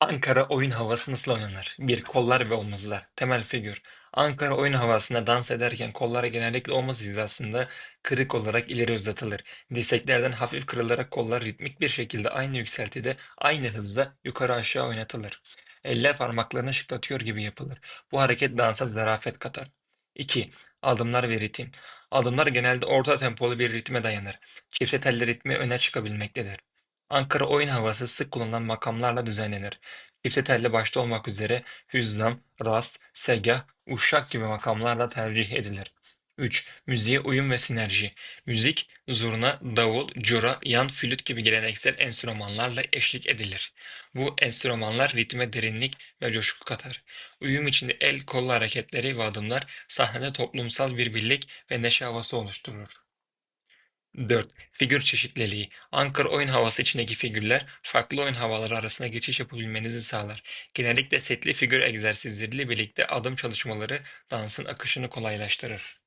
Ankara oyun havası nasıl oynanır? 1. Kollar ve omuzlar. Temel figür. Ankara oyun havasında dans ederken kollar genellikle omuz hizasında kırık olarak ileri uzatılır. Dirseklerden hafif kırılarak kollar ritmik bir şekilde aynı yükseltide, aynı hızda yukarı aşağı oynatılır. Eller parmaklarını şıklatıyor gibi yapılır. Bu hareket dansa zarafet katar. 2. Adımlar ve ritim. Adımlar genelde orta tempolu bir ritme dayanır. Çifte telli ritmi öne çıkabilmektedir. Ankara oyun havası sık kullanılan makamlarla düzenlenir. Çifte telli başta olmak üzere hüzzam, rast, segah, uşak gibi makamlarla tercih edilir. 3. Müziğe uyum ve sinerji. Müzik, zurna, davul, cura, yan flüt gibi geleneksel enstrümanlarla eşlik edilir. Bu enstrümanlar ritme derinlik ve coşku katar. Uyum içinde el kollu hareketleri ve adımlar sahnede toplumsal bir birlik ve neşe havası oluşturur. 4. Figür çeşitliliği. Ankara oyun havası içindeki figürler farklı oyun havaları arasında geçiş yapabilmenizi sağlar. Genellikle setli figür egzersizleriyle birlikte adım çalışmaları dansın akışını kolaylaştırır.